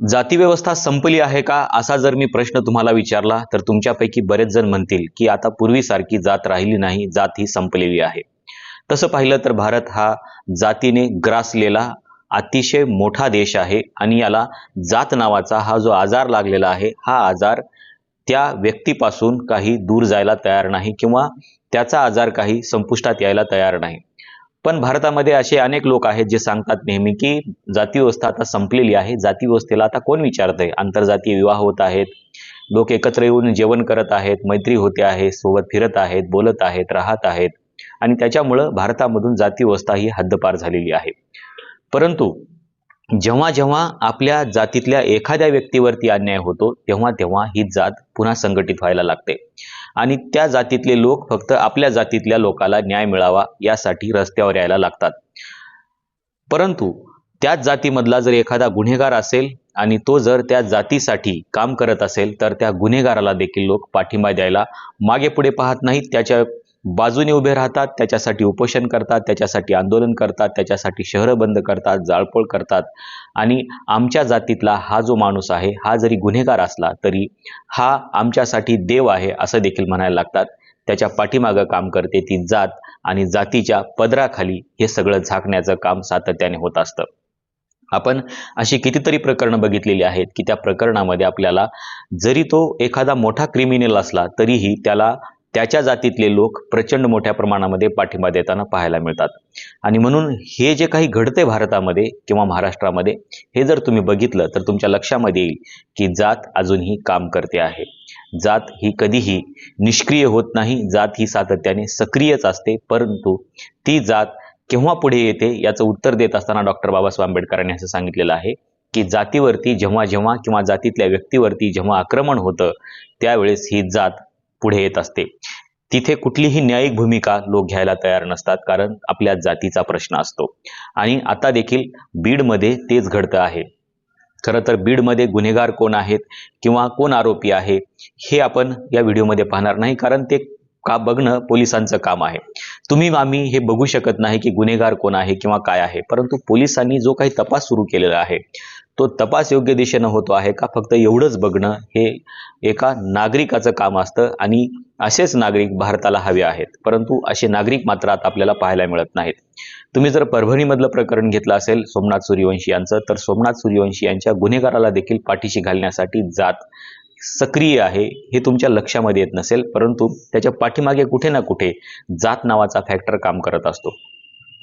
जातीव्यवस्था संपली आहे का? असा जर मी प्रश्न तुम्हाला विचारला तर तुमच्यापैकी बरेच जण म्हणतील की आता पूर्वीसारखी जात राहिली नाही जात ही संपलेली आहे. तसं पाहिलं तर भारत हा जातीने ग्रासलेला अतिशय मोठा देश आहे आणि याला जात नावाचा हा जो आजार लागलेला आहे हा आजार त्या व्यक्तीपासून काही दूर जायला तयार नाही किंवा त्याचा आजार काही संपुष्टात यायला तयार नाही. पण भारतामध्ये असे अनेक लोक आहेत जे सांगतात नेहमी की जातीव्यवस्था आता संपलेली आहे. जातीव्यवस्थेला आता कोण विचारतंय? आंतरजातीय विवाह होत आहेत. लोक एकत्र येऊन जेवण करत आहेत मैत्री होते आहे सोबत फिरत आहेत बोलत आहेत राहत आहेत. आणि त्याच्यामुळं भारतामधून जातीव्यवस्था ही हद्दपार झालेली आहे. परंतु जेव्हा जेव्हा आपल्या जातीतल्या एखाद्या व्यक्तीवरती अन्याय होतो तेव्हा तेव्हा ही जात पुन्हा संघटित व्हायला लागते. आणि त्या जातीतले लोक फक्त आपल्या जातीतल्या लोकाला न्याय मिळावा यासाठी रस्त्यावर यायला लागतात. परंतु त्याच जातीमधला जर एखादा गुन्हेगार असेल आणि तो जर त्या जातीसाठी काम करत असेल तर त्या गुन्हेगाराला देखील लोक पाठिंबा द्यायला मागे पुढे पाहत नाहीत. त्याच्या बाजूने उभे राहतात त्याच्यासाठी उपोषण करतात त्याच्यासाठी आंदोलन करतात त्याच्यासाठी शहरं बंद करतात जाळपोळ करतात. आणि आमच्या जातीतला हा जो माणूस आहे हा जरी गुन्हेगार असला तरी हा आमच्यासाठी देव आहे असं देखील म्हणायला लागतात. त्याच्या पाठीमागं काम करते ती जात आणि जातीच्या पदराखाली हे सगळं झाकण्याचं काम सातत्याने होत असतं. आपण अशी कितीतरी प्रकरणं बघितलेली आहेत की त्या प्रकरणामध्ये आपल्याला जरी तो एखादा मोठा क्रिमिनल असला तरीही त्याला त्याच्या जातीतले लोक प्रचंड मोठ्या प्रमाणामध्ये पाठिंबा देताना पाहायला मिळतात. आणि म्हणून हे जे काही घडते भारतामध्ये किंवा महाराष्ट्रामध्ये हे जर तुम्ही बघितलं तर तुमच्या लक्षामध्ये येईल की जात अजूनही काम करते आहे. जात ही कधीही निष्क्रिय होत नाही जात ही सातत्याने सक्रियच असते परंतु ती जात केव्हा पुढे येते याचं उत्तर देत असताना डॉक्टर बाबासाहेब आंबेडकरांनी असं सांगितलेलं आहे की जातीवरती जेव्हा जेव्हा किंवा जातीतल्या व्यक्तीवरती जेव्हा आक्रमण होतं त्यावेळेस ही जात पुढे येत असते. तिथे कुठलीही न्यायिक भूमिका लोक घ्यायला तयार नसतात कारण आपल्या जातीचा प्रश्न असतो. आणि आता देखील बीडमध्ये तेच घडतं आहे. खरं तर बीडमध्ये गुन्हेगार कोण आहेत किंवा कोण आरोपी आहे हे आपण या व्हिडिओमध्ये पाहणार नाही कारण ते का बघणं पोलिसांचं काम आहे. तुम्ही आम्ही हे बघू शकत नाही की गुन्हेगार कोण आहे किंवा काय आहे परंतु पोलिसांनी जो काही तपास सुरू केलेला आहे तो तपास योग्य दिशेनं होतो आहे का? फक्त एवढंच बघणं हे एका नागरिकाचं काम असतं आणि असेच नागरिक भारताला हवे आहेत. परंतु असे नागरिक मात्र आता आपल्याला पाहायला मिळत नाहीत. तुम्ही जर परभणीमधलं प्रकरण घेतलं असेल सोमनाथ सूर्यवंशी यांचं तर सोमनाथ सूर्यवंशी यांच्या गुन्हेगाराला देखील पाठीशी घालण्यासाठी जात सक्रिय आहे हे तुमच्या लक्षामध्ये येत नसेल परंतु त्याच्या पाठीमागे कुठे ना कुठे जात नावाचा फॅक्टर काम करत असतो.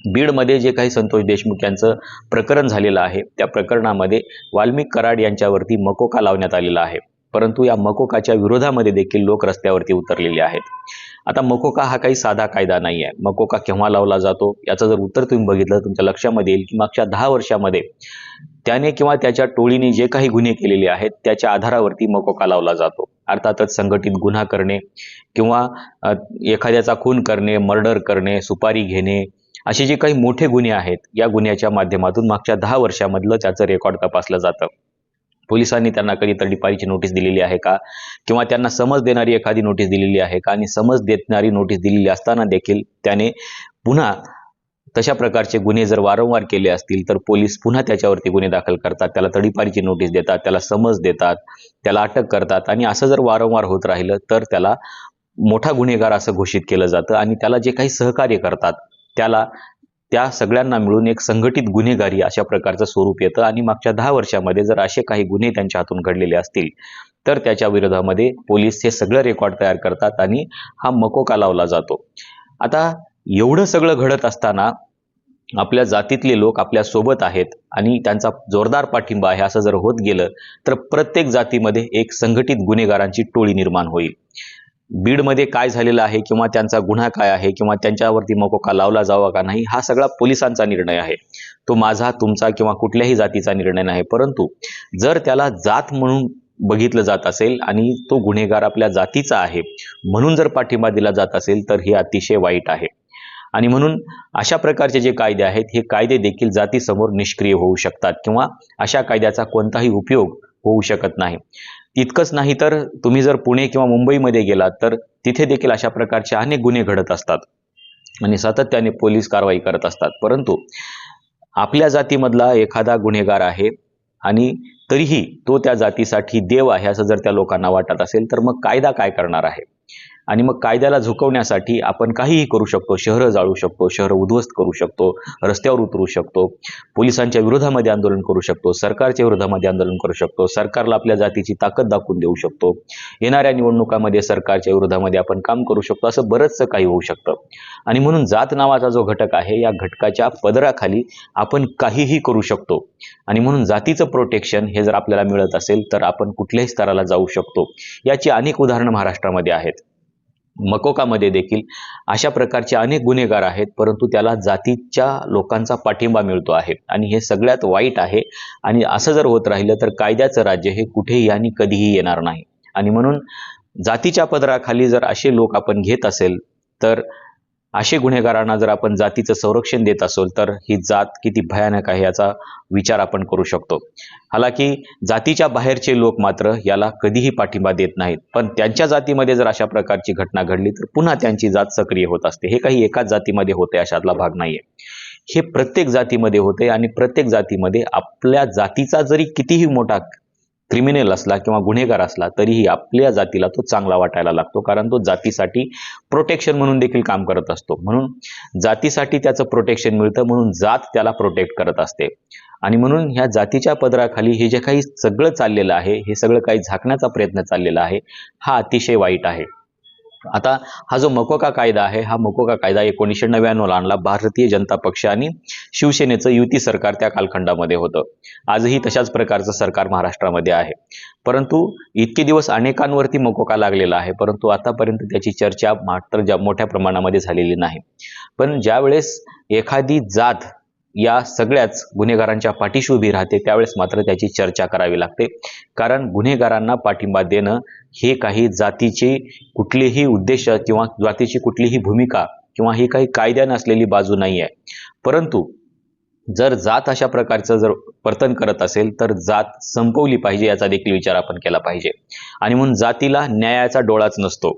बीडमध्ये जे काही संतोष देशमुख यांचं प्रकरण झालेलं आहे त्या प्रकरणामध्ये वाल्मिक कराड यांच्यावरती मकोका लावण्यात आलेला आहे. परंतु या मकोकाच्या विरोधामध्ये देखील लोक रस्त्यावरती उतरलेले आहेत. आता मकोका हा काही साधा कायदा नाही आहे. मकोका केव्हा लावला जातो याचं जर उत्तर तुम्ही बघितलं तुमच्या लक्षामध्ये येईल की मागच्या दहा वर्षामध्ये त्याने किंवा त्याच्या टोळीने जे काही गुन्हे केलेले आहेत त्याच्या आधारावरती मकोका लावला जातो. अर्थातच संघटित गुन्हा करणे किंवा एखाद्याचा खून करणे मर्डर करणे सुपारी घेणे असे जे काही मोठे गुन्हे आहेत या गुन्ह्याच्या माध्यमातून मागच्या दहा वर्षामधलं त्याचं रेकॉर्ड तपासलं जातं. पोलिसांनी त्यांना कधी तडीपारीची नोटीस दिलेली आहे का? किंवा त्यांना समज देणारी एखादी नोटीस दिलेली आहे का? आणि समज देणारी नोटीस दिलेली असताना देखील त्याने पुन्हा तशा प्रकारचे गुन्हे जर वारंवार केले असतील तर पोलीस पुन्हा त्याच्यावरती गुन्हे दाखल करतात. त्याला तडीपारीची नोटीस देतात त्याला समज देतात त्याला अटक करतात आणि असं जर वारंवार होत राहिलं तर त्याला मोठा गुन्हेगार असं घोषित केलं जातं आणि त्याला जे काही सहकार्य करतात त्याला त्या सगळ्यांना मिळून एक संघटित गुन्हेगारी अशा प्रकारचं स्वरूप येतं. आणि मागच्या दहा वर्षामध्ये जर असे काही गुन्हे त्यांच्या हातून घडलेले असतील तर त्याच्या विरोधामध्ये पोलीस हे सगळं रेकॉर्ड तयार करतात आणि हा मकोका लावला जातो. आता एवढं सगळं घडत असताना आपल्या जातीतले लोक आपल्यासोबत आहेत आणि त्यांचा जोरदार पाठिंबा आहे असं जर होत गेलं तर प्रत्येक जातीमध्ये एक संघटित गुन्हेगारांची टोळी निर्माण होईल. बीडमध्ये काय झालेलं आहे किंवा त्यांचा गुन्हा काय आहे किंवा त्यांच्यावरती मकोका लावला जावा का नाही हा सगळा पोलिसांचा निर्णय आहे. तो माझा तुमचा किंवा कुठल्याही जातीचा निर्णय नाही परंतु जर त्याला जात म्हणून बघितलं जात असेल आणि तो गुन्हेगार आपल्या जातीचा आहे म्हणून जर पाठिंबा दिला जात असेल तर हे अतिशय वाईट आहे. आणि म्हणून अशा प्रकारचे जे कायदे आहेत हे कायदे देखील जातीसमोर निष्क्रिय होऊ शकतात किंवा अशा कायद्याचा कोणताही उपयोग होऊ शकत नाही. इतकंच नाही तर तुम्ही जर पुणे किंवा मुंबईमध्ये गेलात तर तिथे देखील अशा प्रकारचे अनेक गुन्हे घडत असतात. आणि सातत्याने पोलीस कारवाई करत असतात. परंतु आपल्या जातीमधला एखादा गुन्हेगार आहे आणि तरीही तो त्या जातीसाठी देव आहे असं जर त्या लोकांना वाटत असेल तर मग कायदा काय करणार आहे? आणि मग कायद्याला झुकवण्यासाठी आपण काहीही करू शकतो. शहरं जाळू शकतो शहरं उद्ध्वस्त करू शकतो रस्त्यावर उतरू शकतो पोलिसांच्या विरोधामध्ये आंदोलन करू शकतो सरकारच्या विरोधामध्ये आंदोलन करू शकतो सरकारला आपल्या जातीची ताकद दाखवून देऊ शकतो. येणाऱ्या निवडणुकामध्ये सरकारच्या विरोधामध्ये आपण काम करू शकतो असं बरंचसं काही होऊ शकतं. आणि म्हणून जात नावाचा जो घटक आहे या घटकाच्या पदराखाली आपण काहीही करू शकतो. आणि म्हणून जातीचं प्रोटेक्शन हे जर आपल्याला मिळत असेल तर आपण कुठल्याही स्तराला जाऊ शकतो. याची अनेक उदाहरणं महाराष्ट्रामध्ये आहेत. मकोकामध्ये देखील अशा प्रकारचे अनेक गुन्हेगार आहेत परंतु त्याला जातीच्या लोकांचा पाठिंबा मिळतो आहे. आणि हे सगळ्यात वाईट आहे. आणि असं जर होत राहिलं तर कायद्याचं राज्य हे कुठेही आणि कधीही येणार नाही. आणि म्हणून जातीच्या पदराखाली जर असे लोक आपण घेत असेल तर असे गुन्हेगारांना जर आपण जातीचं संरक्षण देत असोल तर ही जात किती भयानक आहे याचा विचार आपण करू शकतो. हालाकी जातीच्या बाहेरचे लोक मात्र याला कधीही पाठिंबा देत नाहीत. पण त्यांच्या जातीमध्ये जर अशा प्रकारची घटना घडली तर पुन्हा त्यांची जात सक्रिय होत असते. हे काही एकाच जातीमध्ये होते अशातला भाग नाहीये. हे प्रत्येक जातीमध्ये होते आणि प्रत्येक जातीमध्ये आपल्या जातीचा जरी कितीही मोठा क्रिमिनल असला किंवा गुन्हेगार असला तरीही आपल्या जातीला तो चांगला वाटायला लागतो. कारण तो जातीसाठी प्रोटेक्शन म्हणून देखील काम करत असतो. म्हणून जातीसाठी त्याचं प्रोटेक्शन मिळतं म्हणून जात त्याला प्रोटेक्ट करत असते. आणि म्हणून ह्या जातीच्या पदराखाली हे जे काही सगळं चाललेलं आहे हे सगळं काही झाकण्याचा प्रयत्न चाललेला आहे हा अतिशय वाईट आहे. आता हा जो मकोका कायदा आहे हा मकोका कायदा एकोणीसशे नव्याण्णवला आणला भारतीय जनता पक्ष आणि शिवसेनेचं युती सरकार त्या कालखंडामध्ये होतं. आजही तशाच प्रकारचं सरकार महाराष्ट्रामध्ये आहे. परंतु इतके दिवस अनेकांवरती मकोका लागलेला आहे परंतु आतापर्यंत त्याची चर्चा मात्र ज्या मोठ्या प्रमाणामध्ये झालेली नाही. पण ज्यावेळेस एखादी जात या सगळ्याच गुन्हेगारांच्या पाठीशी उभी राहते त्यावेळेस मात्र त्याची चर्चा करावी लागते. कारण गुन्हेगारांना पाठिंबा देणं हे काही जातीचे कुठलेही उद्देश किंवा जातीची कुठलीही भूमिका किंवा ही काही कायद्या नसलेली बाजू नाही आहे परंतु जर जात अशा प्रकारचं जर वर्तन करत असेल तर जात संपवली पाहिजे याचा देखील विचार आपण केला पाहिजे. आणि म्हणून जातीला न्यायाचा डोळाच नसतो.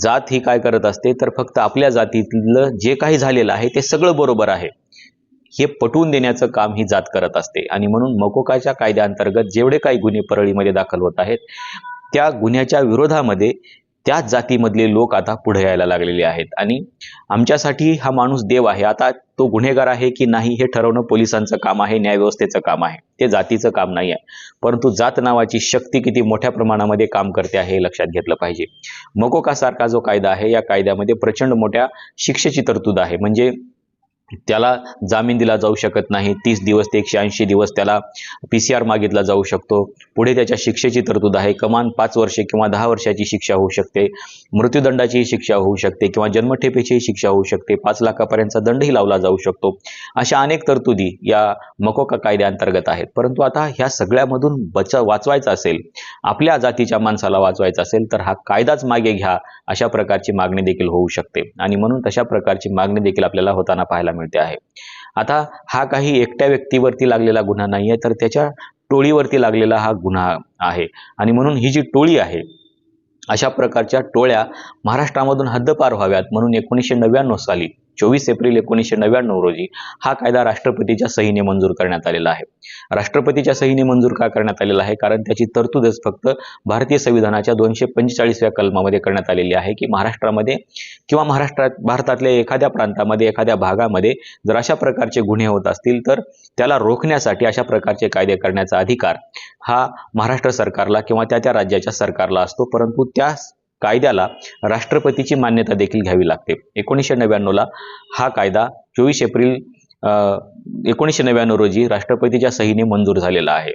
जात ही काय करत असते तर फक्त आपल्या जातीतलं जे काही झालेलं आहे ते सगळं बरोबर आहे. हे पटवून देण्याचं काम ही जात करत असते. आणि म्हणून मकोकाच्या कायद्याअंतर्गत जेवढे काही गुन्हे परळीमध्ये दाखल होत आहेत त्या गुन्ह्याच्या विरोधामध्ये त्याच जातीमधले लोक आता पुढे यायला लागलेले आहेत. आणि आमच्यासाठी हा माणूस देव आहे. आता तो गुन्हेगार आहे की नाही हे ठरवणं पोलिसांचं काम आहे न्यायव्यवस्थेचं काम आहे. ते जातीचं काम नाही आहे. परंतु जात नावाची शक्ती किती मोठ्या प्रमाणामध्ये काम करते आहे हे लक्षात घेतलं पाहिजे. मकोकासारखा जो कायदा आहे या कायद्यामध्ये प्रचंड मोठ्या शिक्षेची तरतूद आहे. म्हणजे त्याला जामीन दिला जाऊ शकत नाही. तीस दिवस ते एकशे ऐंशी दिवस त्याला पी सी आर मागितला जाऊ शकतो. पुढे त्याच्या शिक्षेची तरतूद आहे. कमान पाच वर्षे किंवा दहा वर्षाची शिक्षा होऊ शकते. मृत्यूदंडाचीही शिक्षा होऊ शकते किंवा जन्मठेपेचीही शिक्षा होऊ शकते. पाच लाखापर्यंतचा दंडही लावला जाऊ शकतो. अशा अनेक तरतुदी या मकोका कायद्याअंतर्गत आहेत. परंतु आता ह्या सगळ्यामधून बचा वाचवायचा असेल आपल्या जातीच्या माणसाला वाचवायचा असेल तर हा कायदाच मागे घ्या अशा प्रकारची मागणी देखील होऊ शकते. आणि म्हणून तशा प्रकारची मागणी देखील आपल्याला होताना पाहायला मिळते आहे. आता हा काही एकट्या व्यक्तीवरती लागलेला गुन्हा नाही आहे तर त्याच्या टोळीवरती लागलेला हा गुन्हा आहे. आणि म्हणून ही जी टोळी आहे अशा प्रकारच्या टोळ्या महाराष्ट्रामधून हद्दपार व्हाव्यात म्हणून एकोणीसशे नव्याण्णव साली चोवीस एप्रिल एकोणीसशे नव्याण्णव रोजी हा कायदा राष्ट्रपतीच्या सहीने मंजूर करण्यात आलेला आहे. राष्ट्रपतीच्या सहीने मंजूर का करण्यात आलेला आहे? कारण त्याची तरतूदच फक्त भारतीय संविधानाच्या दोनशे पंचेचाळीसव्या कलमामध्ये करण्यात आलेली आहे की महाराष्ट्रामध्ये किंवा महाराष्ट्रात भारतातल्या एखाद्या प्रांतामध्ये एखाद्या भागामध्ये जर अशा प्रकारचे गुन्हे होत असतील तर त्याला रोखण्यासाठी अशा प्रकारचे कायदे करण्याचा अधिकार हा महाराष्ट्र सरकारला किंवा त्या त्या राज्याच्या सरकारला असतो. परंतु त्या कायद्याला राष्ट्रपतीची मान्यता देखील घ्यावी लागते. एकोणीसशे नव्याण्णवला हा कायदा चोवीस एप्रिल एकोणीसशे नव्याण्णव रोजी राष्ट्रपतीच्या सहीने मंजूर झालेला आहे.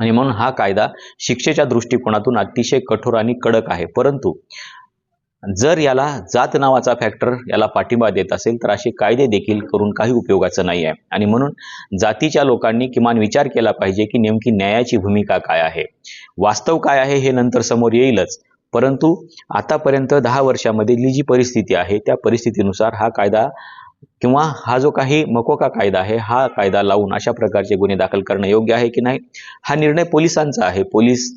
आणि म्हणून हा कायदा शिक्षेच्या दृष्टिकोनातून अतिशय कठोर आणि कडक आहे. परंतु जर याला जात नावाचा फॅक्टर याला पाठिंबा देत असेल तर असे कायदे देखील करून काही उपयोगाचं नाही आहे आणि म्हणून जातीच्या लोकांनी किमान विचार केला पाहिजे की नेमकी न्यायाची भूमिका काय आहे? वास्तव काय आहे हे नंतर समोर येईलच. परंतु आतापर्यंत दहा वर्षामधली जी परिस्थिती आहे त्या परिस्थितीनुसार हा कायदा किंवा हा जो काही मकोका कायदा आहे हा कायदा लावून अशा प्रकारचे गुन्हे दाखल करणं योग्य आहे की नाही? हा निर्णय पोलिसांचा आहे. पोलीस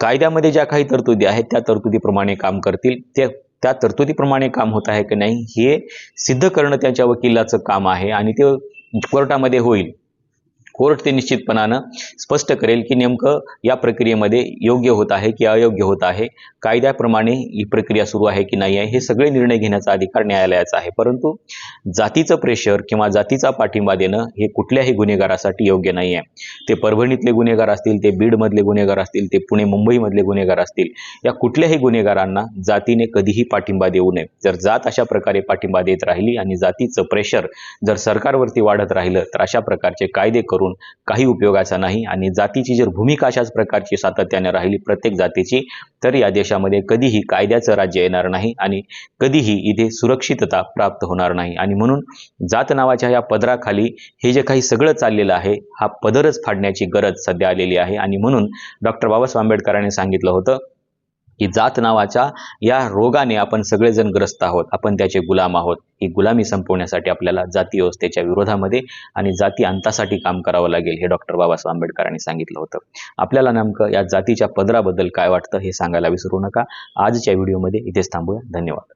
कायद्यामध्ये ज्या काही तरतुदी आहेत त्या तरतुदीप्रमाणे काम करतील. ते त्या तरतुदीप्रमाणे काम होत आहे की नाही हे सिद्ध करणं त्यांच्या वकिलाचं काम आहे आणि ते कोर्टामध्ये होईल. कोर्ट ते निश्चितपणानं स्पष्ट करेल की नेमकं या प्रक्रियेमध्ये योग्य होत आहे की अयोग्य होत आहे कायद्याप्रमाणे ही प्रक्रिया सुरू आहे की नाही आहे हे सगळे निर्णय घेण्याचा अधिकार न्यायालयाचा आहे. परंतु जातीचं प्रेशर किंवा जातीचा पाठिंबा देणं हे कुठल्याही गुन्हेगारासाठी योग्य नाही आहे. ते परभणीतले गुन्हेगार असतील ते बीडमधले गुन्हेगार असतील ते पुणे मुंबईमधले गुन्हेगार असतील या कुठल्याही गुन्हेगारांना जातीने कधीही पाठिंबा देऊ नये. जर जात अशा प्रकारे पाठिंबा देत राहिली आणि जातीचं प्रेशर जर सरकारवरती वाढत राहिलं तर अशा प्रकारचे कायदे करून काही उपयोगाचा नाही आणि जातीची जर भूमिका अशाच प्रकारची सातत्याने राहिली प्रत्येक जातीची तर या देशामध्ये कधीही कायद्याचं राज्य येणार नाही आणि कधीही इथे सुरक्षितता प्राप्त होणार नाही. आणि म्हणून जात नावाच्या या पदराखाली हे जे काही सगळं चाललेलं आहे हा पदरच फाडण्याची गरज सध्या आलेली आहे. आणि म्हणून डॉक्टर बाबासाहेब आंबेडकरांनी सांगितलं होतं की जात नावाच्या या रोगाने आपण सगळेजण ग्रस्त आहोत. आपण त्याचे गुलाम आहोत. ही गुलामी संपवण्यासाठी आपल्याला जाती व्यवस्थेच्या विरोधामध्ये आणि जाती अंतासाठी काम करावं लागेल हे डॉक्टर बाबासाहेब आंबेडकरांनी सांगितलं होतं. आपल्याला नेमकं या जातीच्या पदराबद्दल काय वाटतं हे सांगायला विसरू नका. आजच्या व्हिडिओमध्ये इथेच थांबूया. धन्यवाद.